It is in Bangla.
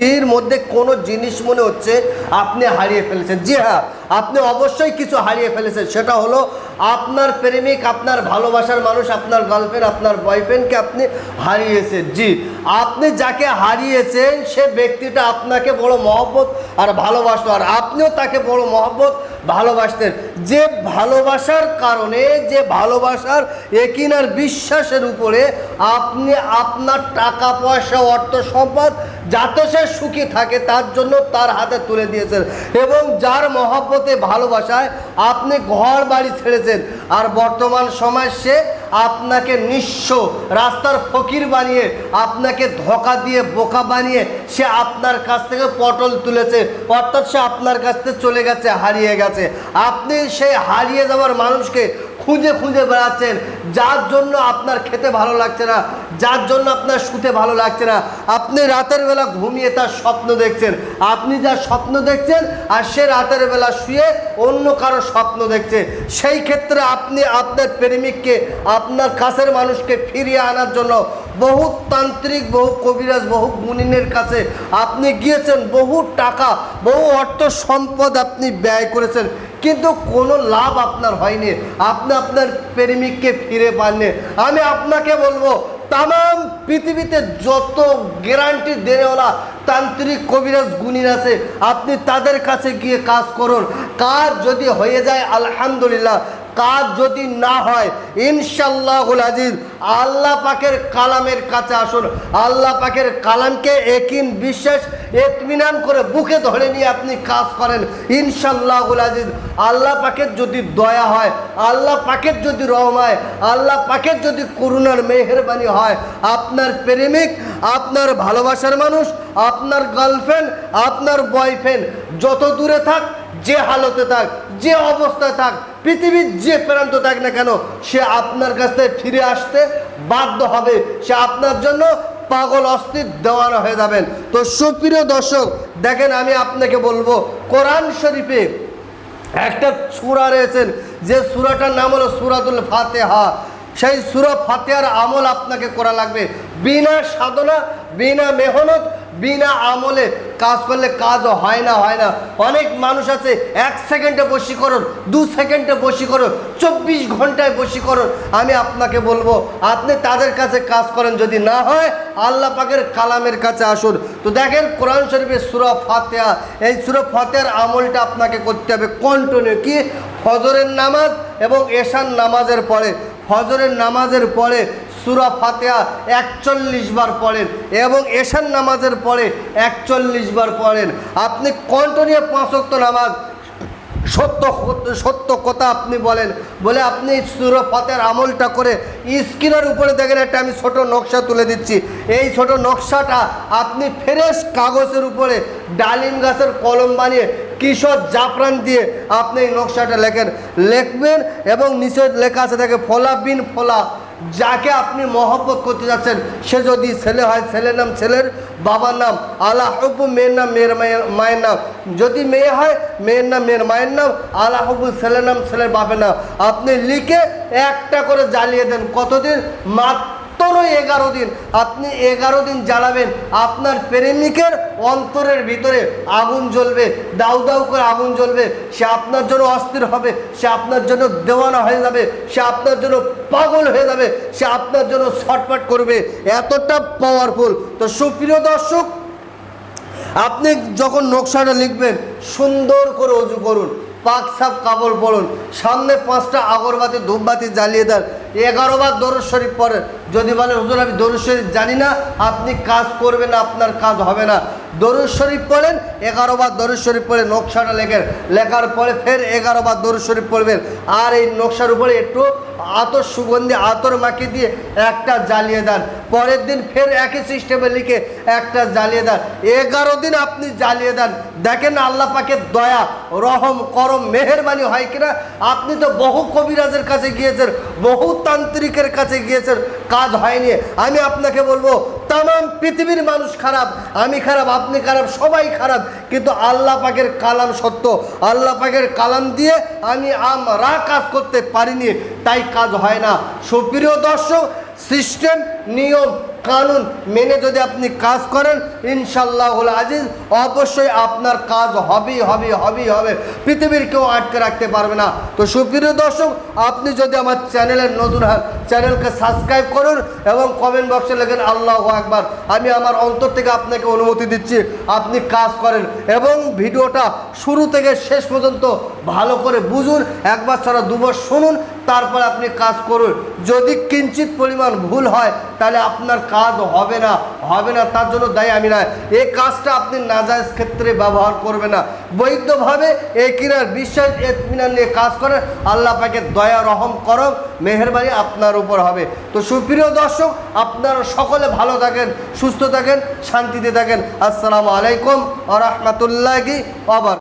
এর মধ্যে কোনো জিনিস মনে হচ্ছে আপনি হারিয়ে ফেলেছেন। জি হ্যাঁ আপনি অবশ্যই কিছু হারিয়ে ফেলেছেন। সেটা হলো আপনার প্রেমিক, আপনার ভালোবাসার মানুষ, আপনার গার্লফ্রেন্ড আপনার বয়ফ্রেন্ডকে আপনি হারিয়েছেন। জি, আপনি যাকে হারিয়েছেন, সে ব্যক্তিটা আপনাকে বড় মহব্বত আর ভালোবাসতো। আর আপনিও তাকে বড় মহব্বত ভালোবাসতেন। যে ভালোবাসার কারণে, যে ভালোবাসার একিনার বিশ্বাসের উপরে আপনি আপনার টাকা পয়সা অর্থ সম্পদ যাতে সে সুখী থাকে, তার জন্য তার হাতে তুলে দিয়েছেন। এবং যার মহব্বতে, ভালোবাসায় আপনি ঘর বাড়ি ছেড়েছেন, আর বর্তমান সময় সে আপনাকে নিঃস্ব রাস্তার ফকির বানিয়ে, আপনাকে ধোকা দিয়ে, বোকা বানিয়ে সে আপনার কাছ থেকে পটল তুলেছে। অর্থাৎ সে আপনার কাছ থেকে চলে গেছে, হারিয়ে গেছে। আপনি সেই হারিয়ে যাওয়ার মানুষকে খুঁজে খুঁজে বেড়াচ্ছেন। যার জন্য আপনার খেতে ভালো লাগছে না, যার জন্য আপনার শুতে ভালো লাগছে না, আপনি রাতের বেলা ঘুমিয়ে তার স্বপ্ন দেখছেন। আপনি যা স্বপ্ন দেখছেন আর সে রাতের বেলা শুয়ে অন্য কারও স্বপ্ন দেখছে। সেই ক্ষেত্রে আপনি আপনার প্রেমিককে, আপনার কাছের মানুষকে ফিরিয়ে আনার জন্য বহু তান্ত্রিক, বহু কবিরাজ, বহু গুণিনের কাছে আপনি গিয়েছেন। বহু টাকা, বহু অর্থ সম্পদ আপনি ব্যয় করেছেন। কিন্তু কোনো লাভ আপনার হয়নি। আপনি আপনার প্রেমিককে ফিরে পাননি। আমি আপনাকে বলব তাম পৃথিবীতে যত গ্যারান্টি দেড়েওয়ালা তান্ত্রিক কবিরাজ গুণিন আছে, আপনি তাদের কাছে গিয়ে কাজ করুন। কাজ যদি হয়ে যায়, আলহামদুলিল্লাহ। কাজ যদি না হয় ইনশাল্লাহুল আজিজ, আল্লাহ পাকের কালামের কাছে আসুন। আল্লাহ পাকের কালামকে একিন বিশ্বাস এতমিনান করে বুকে ধরে নিয়ে আপনি কাজ করেন। ইনশাল্লাহুল আজিজ, আল্লাহ পাকের যদি দয়া হয়, আল্লাহ পাকের যদি রহম হয়, আল্লাহ পাকের যদি করুণার মেহরবানি হয়, আপনার প্রেমিক, আপনার ভালোবাসার মানুষ, আপনার গার্লফ্রেন্ড, আপনার বয়ফ্রেন্ড, যত দূরে থাক, যে হালতে থাক, যে অবস্থায় থাক পৃথিবীর যে প্রান্ত থাক না কেন, সে আপনার কাছ থেকে ফিরে আসতে বাধ্য হবে। সে আপনার জন্য পাগল অস্থির দেওয়ানো হয়ে যাবেন। তো সুপ্রিয় দর্শক, দেখেন আমি আপনাকে বলব, কোরআন শরীফে একটা সুরা রয়েছেন যে সুরাটার নাম হলো সুরাতুল ফাতেহা। সেই সুরা ফাতেহার আমল আপনাকে করা লাগবে। বিনা সাধনা, বিনা মেহনত বিনা আমলে কাজ করলে কাজও হয় না হয় না। অনেক মানুষ আছে, এক সেকেন্ডে বশীকরণ, দু সেকেন্ডে বশীকরণ, চব্বিশ ঘন্টায় বশীকরণ। আমি আপনাকে বলব, আপনি তাদের কাছে কাজ করেন, যদি না হয়, আল্লাহ পাকের কালামের কাছে আসুন। তো দেখেন, কোরআন শরীফের সুরা ফাতেহা, এই সুরা ফাতেহার আমলটা আপনাকে করতে হবে কন্টিনিউ কি? ফজরের নামাজ এবং এশান নামাজের পরে। ফজরের নামাজের পরে সুরা ফাতেহা একচল্লিশ বার পড়েন এবং এশান নামাজের পরে একচল্লিশ বার পড়েন। আপনি কন্টিনিউ পাঁচক্ত নামাজ, সত্য সত্য কথা আপনি বলেন। বলে আপনি সুর ফতের আমলটা করে স্ক্রিনের উপরে দেখেন একটা আমি ছোট নকশা তুলে দিচ্ছি। এই ছোট নকশাটা আপনি ফ্রেশ কাগজের উপরে ডালিম গাছের কলম বানিয়ে কিশোর জাফরান দিয়ে আপনি এই নকশাটা লেখেন। লিখবেন এবং নিচে লেখা আছে দেখে ফলা বিন ফলা। যাকে আপনি মহব্বত করতে যাচ্ছেন, সে যদি ছেলে হয়, ছেলের নাম ছেলের বাবার নাম, আল্লাহ হব্বু মেয়ের নাম মেয়ের মায়ের নাম। যদি মেয়ে হয়, মেয়ের নাম মেয়ের মায়ের নাম, আল্লাহ হব্বু ছেলের নাম ছেলের বাপের নাম। আপনি লিখে একটা করে জ্বালিয়ে দেন। কতদিন? মাত্র এগারো দিন আপনি এগারো দিন জ্বালাবেন, আপনার প্রেমিকের অন্তরের ভিতরে আগুন জ্বলবে, দাউ দাউ করে আগুন জ্বলবে, সে আপনার জন্য অস্থির হবে, সে আপনার জন্য দেওয়ানা হয়ে যাবে, সে আপনার জন্য পাগল হয়ে যাবে, সে আপনার জন্য ছটফট করবে, এতটা পাওয়ারফুল তো সুপ্রিয় দর্শক, আপনি যখন নকশাটা লিখবেন, সুন্দর করে অজু করুন, পাক সাপ কাপড় পরুন, সামনে পাঁচটা আগরবাতি ধূপবাতি জ্বালিয়ে দেন এগারো বার দরুদ শরীফ পড়েন। যদি বলেন, হুজুর, আমি দরুদ শরীফ জানি না, আপনি কাজ করবেন আপনার কাজ হবে না। দরুদ শরীফ পড়েন, এগারো বার দরুদ শরীফ পড়ে নকশাটা লেখেন। লেখার পরে ফের এগারো বার দরুদ শরীফ পড়বেন। আর এই নকশার উপরে একটু আতর সুগন্ধি আতর মাখিয়ে দিয়ে একটা জ্বালিয়ে দেন। পরের দিন ফের একই সিস্টেমে লিখে একটা জ্বালিয়ে দেন। এগারো দিন আপনি জ্বালিয়ে দেন। দেখেন আল্লাহ পাকের দয়া, রহম, করম, মেহরবানি হয় কিনা? আপনি তো বহু কবিরাজের কাছে গিয়েছেন, বহু তান্ত্রিকের কাছে গিয়েছেন, কাজ হয়নি। আমি আপনাকে বলব তাম পৃথিবীর মানুষ খারাপ, আমি খারাপ, আপনি খারাপ, সবাই খারাপ, কিন্তু আল্লাহ পাকের কালাম সত্য। আল্লাহ পাকের কালাম দিয়ে আমি আমরা কাজ করতে পারিনি, তাই কাজ হয় না। সুপ্রিয় দর্শক সিস্টেম, নিয়ম, কানুন মেনে যদি আপনি কাজ করেন ইনশাল্লাহ আজিজ, অবশ্যই আপনার কাজ হবেই হবে হবেই হবে। পৃথিবীর কেউ আটকে রাখতে পারবে না। তো সুপ্রিয় দর্শক, আপনি যদি আমার চ্যানেলের নতুন হন, চ্যানেলকে সাবস্ক্রাইব করুন এবং কমেন্ট বক্সে লেখেন, আল্লাহ একবার আমি আমার অন্তর থেকে আপনাকে অনুমতি দিচ্ছি, আপনি কাজ করেন এবং ভিডিওটা শুরু থেকে শেষ পর্যন্ত ভালো করে বুঝুন। একবার ছাড়া দুবার শুনুন তারপর আপনি কাজ করুন। যদি কিঞ্চিত পরিমাণ ভুল হয়, তাহলে আপনার কাজ হবে না। হবে না, তার জন্য দায়ী আমি না। এই কাজটা আপনি নাজায়জ ক্ষেত্রে ব্যবহার করবে না। বৈধভাবে এই কিনার বিশ্বাস এতমিনার নিয়ে কাজ করেন। আল্লাহ পাকে দয়া, রহম, করম, মেহরবানি আপনার উপর হবে। তো সুপ্রিয় দর্শক, আপনারা সকলে ভালো থাকেন, সুস্থ থাকেন, শান্তিতে থাকেন। আসসালামু আলাইকুম আ রহমতুল্লাহি আবার